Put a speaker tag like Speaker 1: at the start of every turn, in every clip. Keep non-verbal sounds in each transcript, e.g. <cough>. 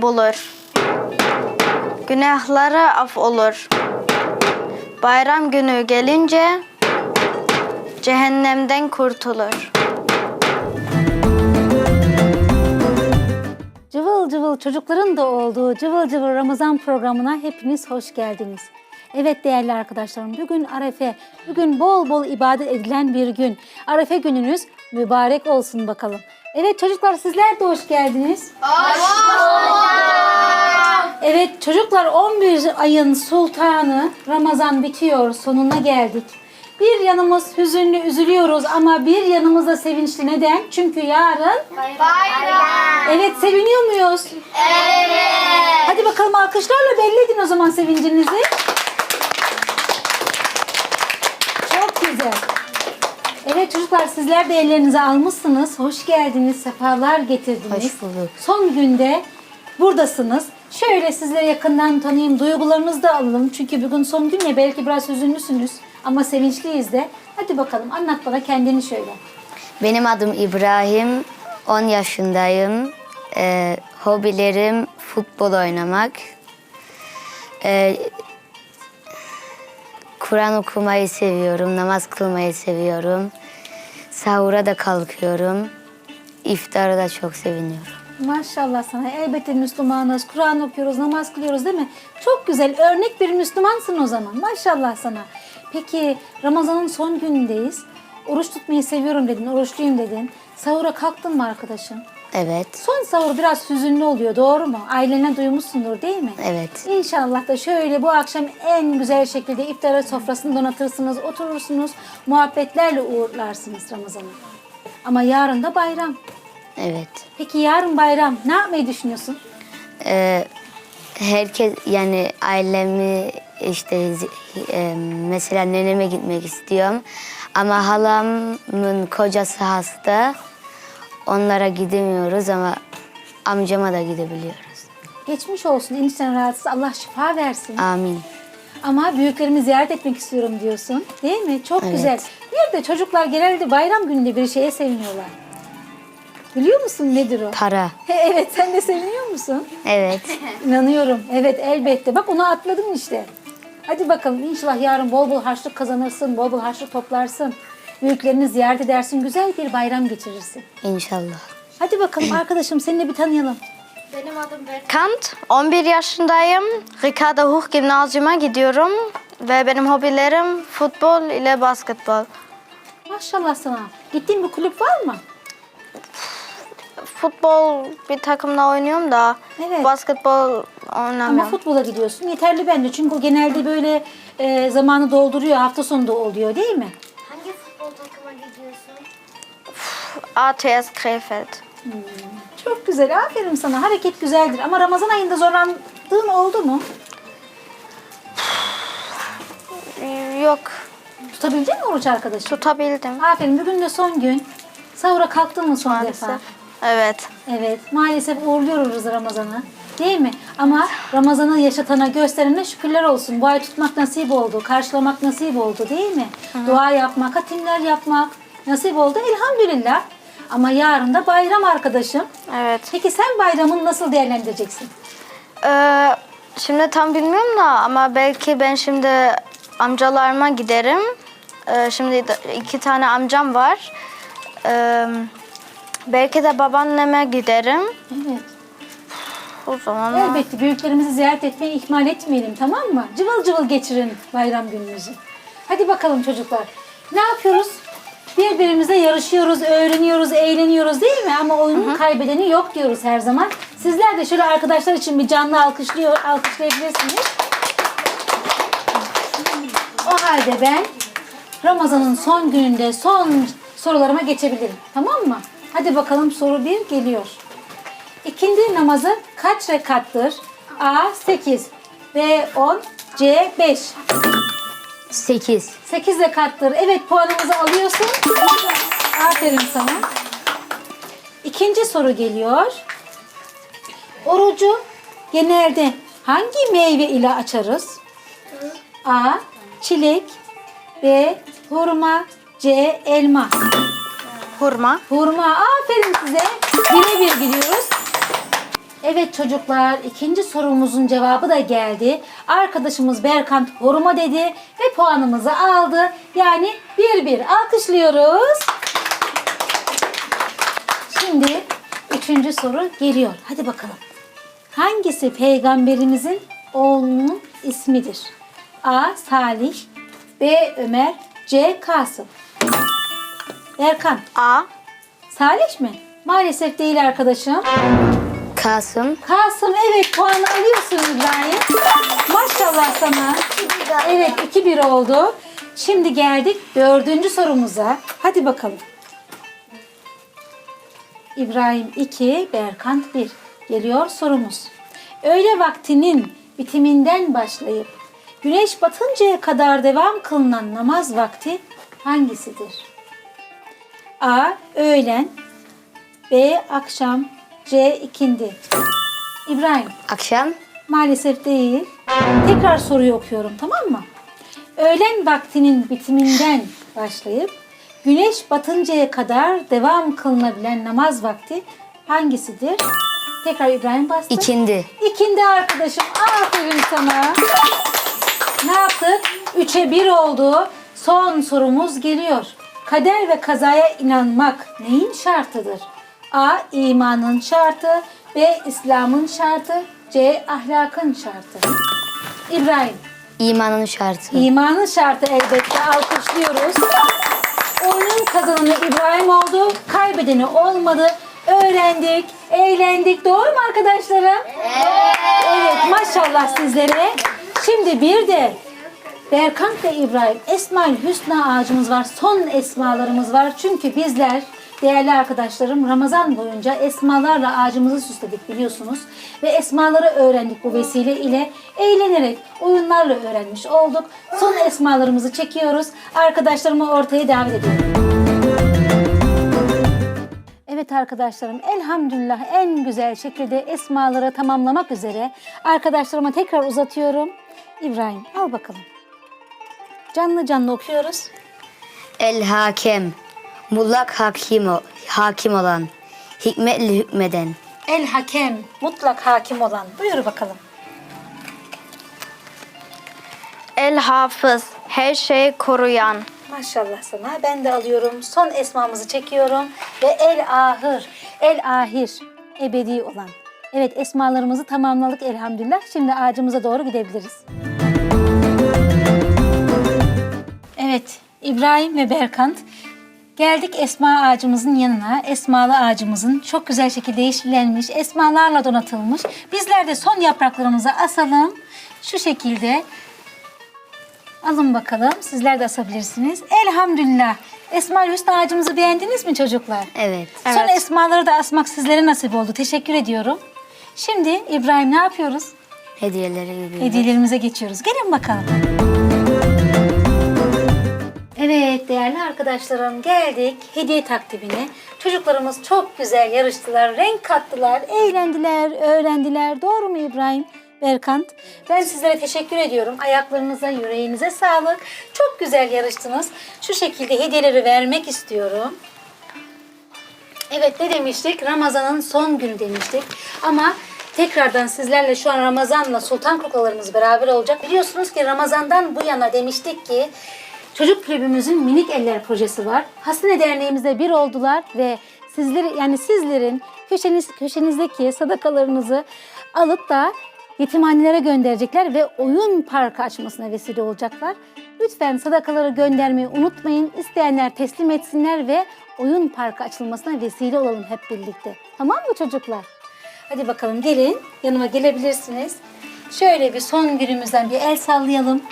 Speaker 1: affı bulur. Günahları af olur. Bayram günü gelince cehennemden kurtulur.
Speaker 2: Cıvıl cıvıl çocukların da olduğu Cıvıl Cıvıl Ramazan programına hepiniz hoş geldiniz. Evet değerli arkadaşlarım bugün Arefe, bugün bol bol ibadet edilen bir gün. Arefe gününüz mübarek olsun bakalım. Evet çocuklar sizler de hoş geldiniz. Evet çocuklar 11 ayın sultanı Ramazan bitiyor sonuna geldik. Bir yanımız hüzünlü üzülüyoruz ama bir yanımız da sevinçli. Neden? Çünkü yarın Evet seviniyor muyuz? Evet. Hadi bakalım alkışlarla belli edin o zaman sevincinizi. Çok güzel. Evet çocuklar sizler de ellerinize almışsınız. Hoş geldiniz, sefalar getirdiniz.
Speaker 3: Hoş bulduk.
Speaker 2: Son günde buradasınız. Şöyle sizleri yakından tanıyayım, duygularınızı da alalım. Çünkü bugün son gün ya belki biraz hüzünlüsünüz ama sevinçliyiz de. Hadi bakalım anlat bana kendini şöyle.
Speaker 3: Benim adım İbrahim. 10 yaşındayım. Ee, hobilerim futbol oynamak. Ee, Kur'an okumayı seviyorum. Namaz kılmayı seviyorum. Sahura da kalkıyorum. İftara da çok seviniyorum.
Speaker 2: Maşallah sana. Elbette Müslümanız. Kur'an okuyoruz, namaz kılıyoruz değil mi? Çok güzel. Örnek bir Müslümansın o zaman. Maşallah sana. Peki Ramazan'ın son günündeyiz. Oruç tutmayı seviyorum dedin, oruçluyum dedin. Sahura kalktın mı arkadaşım?
Speaker 3: Evet.
Speaker 2: Son sahur biraz hüzünlü oluyor doğru mu? Ailene duymuşsundur değil mi?
Speaker 3: Evet.
Speaker 2: İnşallah da şöyle bu akşam en güzel şekilde iftara sofrasını donatırsınız, oturursunuz, muhabbetlerle uğurlarsınız Ramazan'ı. Ama yarın da bayram.
Speaker 3: Evet.
Speaker 2: Peki yarın bayram ne yapmayı düşünüyorsun?
Speaker 3: Ee, herkes yani ailemi işte zi- e, mesela neneme gitmek istiyorum. Ama halamın kocası hasta. Onlara gidemiyoruz ama amcama da gidebiliyoruz.
Speaker 2: Geçmiş olsun enişten rahatsız Allah şifa versin.
Speaker 3: Amin.
Speaker 2: Ama büyüklerimi ziyaret etmek istiyorum diyorsun. Değil mi? Çok
Speaker 3: Evet.
Speaker 2: güzel. Bir de çocuklar genelde bayram gününde bir şeye seviniyorlar. Biliyor musun nedir o?
Speaker 3: Para.
Speaker 2: He, evet sen de seviniyor musun?
Speaker 3: Evet. <laughs>
Speaker 2: İnanıyorum. Evet elbette. Bak onu atladın işte. Hadi bakalım inşallah yarın bol bol harçlık kazanırsın, bol bol harçlık toplarsın. Büyüklerini ziyaret edersin, güzel bir bayram geçirirsin.
Speaker 3: İnşallah.
Speaker 2: Hadi bakalım arkadaşım seninle bir tanıyalım.
Speaker 1: Kant, 11 yaşındayım. Ricardo Hoch Gimnazyum'a gidiyorum ve benim hobilerim futbol ile basketbol.
Speaker 2: Maşallah sana. Gittiğin bir kulüp var mı?
Speaker 1: Futbol bir takımla oynuyorum da
Speaker 2: Evet.
Speaker 1: basketbol
Speaker 2: Ama
Speaker 1: oynamıyorum.
Speaker 2: futbola gidiyorsun. Yeterli bence. Çünkü o genelde böyle e, zamanı dolduruyor. Hafta sonunda oluyor değil mi?
Speaker 4: Hangi futbol takıma gidiyorsun?
Speaker 1: ATS Krefeld.
Speaker 2: Çok güzel. Aferin sana. Hareket güzeldir. Ama Ramazan ayında zorlandığın oldu mu? <sighs>
Speaker 1: Yok,
Speaker 2: Tutabildin mi oruç arkadaşım?
Speaker 1: tutabildim
Speaker 2: Aferin. Bugün de son gün. Sahura kalktın mı son defa?
Speaker 1: maalesef. Evet.
Speaker 2: Evet. Maalesef uğurluyoruz Ramazan'ı. Değil mi? Ama Ramazan'ı yaşatana, gösterene şükürler olsun. Bu ay tutmak nasip oldu. Karşılamak nasip oldu değil mi? Dua yapmak, hatimler yapmak nasip oldu. Elhamdülillah. Ama yarın da bayram arkadaşım.
Speaker 1: Evet.
Speaker 2: Peki sen bayramını nasıl değerlendireceksin?
Speaker 1: Ee, şimdi tam bilmiyorum da ama belki ben şimdi amcalarıma giderim. Ee, şimdi de- iki tane amcam var. Ee, belki de babaanneme giderim.
Speaker 2: Evet.
Speaker 1: O zaman
Speaker 2: Elbette büyüklerimizi ziyaret etmeyi ihmal etmeyelim tamam mı? Cıvıl cıvıl geçirin bayram gününüzü. Hadi bakalım çocuklar. Ne yapıyoruz? Birbirimize yarışıyoruz, öğreniyoruz, eğleniyoruz değil mi? Ama oyunun kaybedeni yok diyoruz her zaman. Sizler de şöyle arkadaşlar için bir canlı alkışlıyor, alkışlayabilirsiniz. O halde ben Ramazan'ın son gününde son sorularıma geçebilirim. Tamam mı? Hadi bakalım soru bir geliyor. İkindi namazı kaç rekattır? A 8, B 10, C 5.
Speaker 3: 8.
Speaker 2: 8 rekattır. Evet puanımızı alıyorsun. Aferin sana. İkinci soru geliyor. Orucu genelde hangi meyve ile açarız? A. Çilek B. Hurma C. Elma
Speaker 1: hurma.
Speaker 2: Hurma. Aferin size. Bire bir gidiyoruz. Evet çocuklar ikinci sorumuzun cevabı da geldi. Arkadaşımız Berkant horuma dedi ve puanımızı aldı. Yani bir bir alkışlıyoruz. Şimdi üçüncü soru geliyor. Hadi bakalım. Hangisi peygamberimizin oğlunun ismidir? A. Salih B. Ömer C. Kasım Erkan
Speaker 1: A.
Speaker 2: Salih mi? Maalesef değil arkadaşım.
Speaker 3: Kasım.
Speaker 2: Kasım evet puanı alıyorsun İbrahim. Maşallah sana. Evet 2-1 oldu. Şimdi geldik dördüncü sorumuza. Hadi bakalım. İbrahim 2, Berkant 1. Geliyor sorumuz. Öğle vaktinin bitiminden başlayıp güneş batıncaya kadar devam kılınan namaz vakti hangisidir? A. Öğlen B. Akşam C. ikindi İbrahim
Speaker 3: Akşam.
Speaker 2: Maalesef değil. Tekrar soruyu okuyorum tamam mı? Öğlen vaktinin bitiminden başlayıp güneş batıncaya kadar devam kılınabilen namaz vakti hangisidir? Tekrar İbrahim bastı.
Speaker 3: ikindi.
Speaker 2: İkindi arkadaşım. Aferin sana. Ne yaptık? Üçe bir oldu. Son sorumuz geliyor. Kader ve kazaya inanmak neyin şartıdır? A. imanın şartı. B. İslam'ın şartı. C. Ahlakın şartı. İbrahim.
Speaker 3: İmanın şartı.
Speaker 2: İmanın şartı elbette alkışlıyoruz. Oyunun kazananı İbrahim oldu. Kaybedeni olmadı. Öğrendik, eğlendik. Doğru mu arkadaşlarım? Evet. maşallah sizlere. Şimdi bir de Berkant ve İbrahim Esma-ül Hüsna ağacımız var. Son esmalarımız var. Çünkü bizler değerli arkadaşlarım Ramazan boyunca esmalarla ağacımızı süsledik biliyorsunuz. Ve esmaları öğrendik bu vesile ile. Eğlenerek oyunlarla öğrenmiş olduk. Son esmalarımızı çekiyoruz. Arkadaşlarımı ortaya davet ediyorum. Evet arkadaşlarım elhamdülillah en güzel şekilde esmaları tamamlamak üzere arkadaşlarıma tekrar uzatıyorum. İbrahim al bakalım. Canlı canlı okuyoruz.
Speaker 3: El hakem. Mullak hakim, o- hakim olan. Hikmetli hükmeden.
Speaker 2: El hakem mutlak hakim olan. Buyur bakalım.
Speaker 1: El hafız. Her şeyi koruyan.
Speaker 2: Maşallah sana. Ben de alıyorum. Son esmamızı çekiyorum. Ve el ahır. El ahir. Ebedi olan. Evet esmalarımızı tamamladık elhamdülillah. Şimdi ağacımıza doğru gidebiliriz. Evet İbrahim ve Berkant geldik esma ağacımızın yanına. Esmalı ağacımızın çok güzel şekilde yeşillenmiş, esmalarla donatılmış. Bizler de son yapraklarımızı asalım. Şu şekilde Alın bakalım. Sizler de asabilirsiniz. Elhamdülillah. Esma Hüsnü ağacımızı beğendiniz mi çocuklar?
Speaker 3: Evet.
Speaker 2: Son esmaları da asmak sizlere nasip oldu. Teşekkür ediyorum. Şimdi İbrahim ne yapıyoruz?
Speaker 3: Hediyeleri gibi.
Speaker 2: Hediyelerimize geçiyoruz. Gelin bakalım. Evet değerli arkadaşlarım geldik hediye takdimine. Çocuklarımız çok güzel yarıştılar, renk kattılar, eğlendiler, öğrendiler. Doğru mu İbrahim? Berkant. Ben sizlere teşekkür ediyorum. Ayaklarınıza, yüreğinize sağlık. Çok güzel yarıştınız. Şu şekilde hediyeleri vermek istiyorum. Evet ne demiştik? Ramazan'ın son günü demiştik. Ama tekrardan sizlerle şu an Ramazan'la Sultan Kuklalarımız beraber olacak. Biliyorsunuz ki Ramazan'dan bu yana demiştik ki Çocuk Kulübümüzün Minik Eller projesi var. Hastane Derneğimizde bir oldular ve sizleri yani sizlerin köşeniz, köşenizdeki sadakalarınızı alıp da yetimhanelere gönderecekler ve oyun parkı açmasına vesile olacaklar. Lütfen sadakaları göndermeyi unutmayın. İsteyenler teslim etsinler ve oyun parkı açılmasına vesile olalım hep birlikte. Tamam mı çocuklar? Hadi bakalım gelin yanıma gelebilirsiniz. Şöyle bir son günümüzden bir el sallayalım.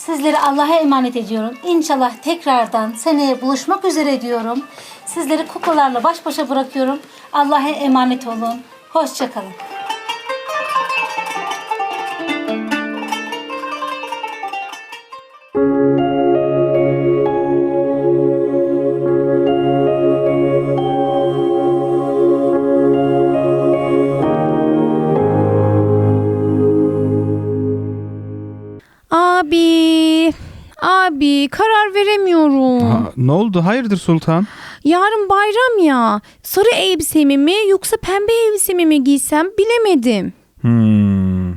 Speaker 2: Sizleri Allah'a emanet ediyorum. İnşallah tekrardan seneye buluşmak üzere diyorum. Sizleri kuklalarla baş başa bırakıyorum. Allah'a emanet olun. Hoşçakalın.
Speaker 5: Abi, karar veremiyorum.
Speaker 6: Ha, ne oldu? Hayırdır Sultan?
Speaker 5: yarın bayram ya. Sarı elbisemi mi yoksa pembe elbisemi mi giysem bilemedim.
Speaker 6: Hmm.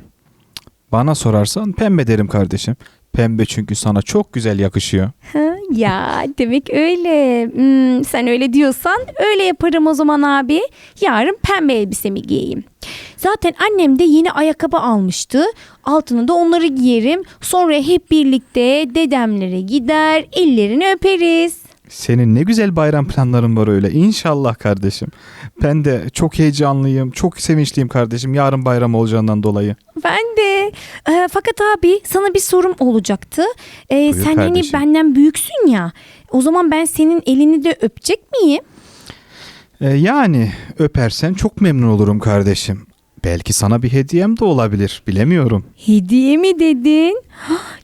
Speaker 6: Bana sorarsan pembe derim kardeşim. Pembe çünkü sana çok güzel yakışıyor.
Speaker 5: Ha, ya demek öyle. Hmm, sen öyle diyorsan öyle yaparım o zaman abi. Yarın pembe elbisemi giyeyim. Zaten annem de yeni ayakkabı almıştı. Altına da onları giyerim. Sonra hep birlikte dedemlere gider, ellerini öperiz.
Speaker 6: Senin ne güzel bayram planların var öyle. İnşallah kardeşim. Ben de çok heyecanlıyım, çok sevinçliyim kardeşim. Yarın bayram olacağından dolayı.
Speaker 5: Ben de. Ee, fakat abi sana bir sorum olacaktı. Ee,
Speaker 6: Buyur
Speaker 5: sen hani
Speaker 6: kardeşim.
Speaker 5: benden büyüksün ya. O zaman ben senin elini de öpecek miyim?
Speaker 6: Ee, yani öpersen çok memnun olurum kardeşim. Belki sana bir hediyem de olabilir. Bilemiyorum.
Speaker 5: Hediye mi dedin?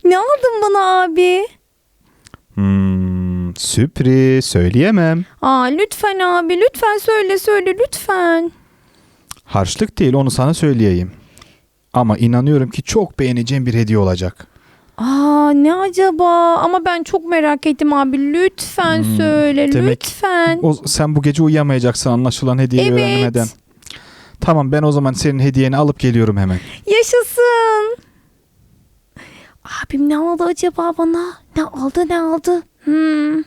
Speaker 5: Ne aldın bana abi?
Speaker 6: Hmm, sürpriz söyleyemem.
Speaker 5: Aa lütfen abi lütfen söyle söyle lütfen.
Speaker 6: Harçlık değil onu sana söyleyeyim. Ama inanıyorum ki çok beğeneceğin bir hediye olacak.
Speaker 5: Aa ne acaba? Ama ben çok merak ettim abi. Lütfen
Speaker 6: Hmm,
Speaker 5: söyle
Speaker 6: demek-
Speaker 5: lütfen.
Speaker 6: O, sen bu gece uyuyamayacaksın anlaşılan hediyeyi
Speaker 5: Evet.
Speaker 6: öğrenmeden. Tamam ben o zaman senin hediyeni alıp geliyorum hemen.
Speaker 5: Yaşasın. Abim ne aldı acaba bana? Ne aldı ne aldı? Hmm.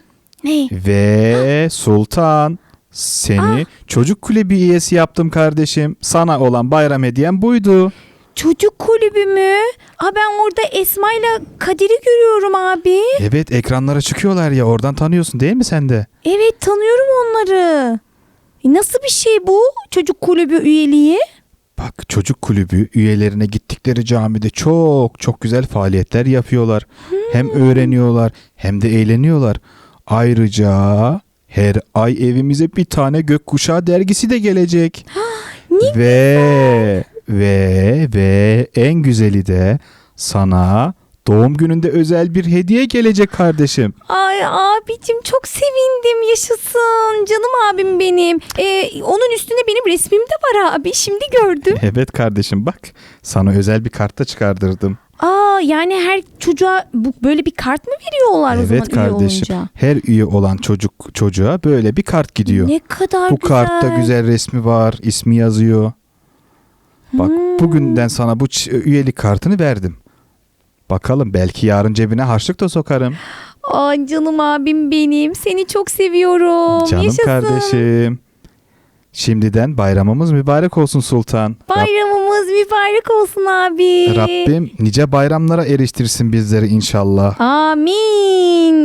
Speaker 5: Ne?
Speaker 6: Ve Sultan seni çocuk kulübü üyesi yaptım kardeşim. Sana olan bayram hediyem buydu.
Speaker 5: Çocuk kulübü mü? Aa ben orada Esma ile Kadir'i görüyorum abi.
Speaker 6: Evet ekranlara çıkıyorlar ya oradan tanıyorsun değil mi sen de?
Speaker 5: Evet tanıyorum onları. E, nasıl bir şey bu çocuk kulübü üyeliği?
Speaker 6: Bak çocuk kulübü üyelerine gittikleri camide çok çok güzel faaliyetler yapıyorlar. Hem öğreniyorlar hem de eğleniyorlar. Ayrıca her ay evimize bir tane gökkuşağı dergisi de gelecek. <gasps>
Speaker 5: ne
Speaker 6: ve ve ve en güzeli de sana doğum gününde özel bir hediye gelecek kardeşim.
Speaker 5: Ay abicim çok sevindim yaşasın canım abim benim. Ee, onun üstünde benim resmim de var abi şimdi gördüm. <laughs>
Speaker 6: Evet kardeşim bak sana özel bir kartta çıkardırdım.
Speaker 5: Aa yani her çocuğa bu, böyle bir kart mı veriyorlar o zaman
Speaker 6: Evet
Speaker 5: üye
Speaker 6: kardeşim.
Speaker 5: olunca?
Speaker 6: Her üye olan çocuk çocuğa böyle bir kart gidiyor.
Speaker 5: Ne kadar
Speaker 6: Bu
Speaker 5: güzel.
Speaker 6: kartta güzel resmi var, ismi yazıyor. Bak
Speaker 5: Hmm.
Speaker 6: bugünden sana bu üyelik kartını verdim. Bakalım belki yarın cebine harçlık da sokarım.
Speaker 5: Ay canım abim benim seni çok seviyorum.
Speaker 6: Canım
Speaker 5: Yaşasın.
Speaker 6: kardeşim. Şimdiden bayramımız mübarek olsun Sultan. Rab-
Speaker 5: Bayramımız mübarek olsun abi.
Speaker 6: Rabbim nice bayramlara eriştirsin bizleri inşallah.
Speaker 5: Amin.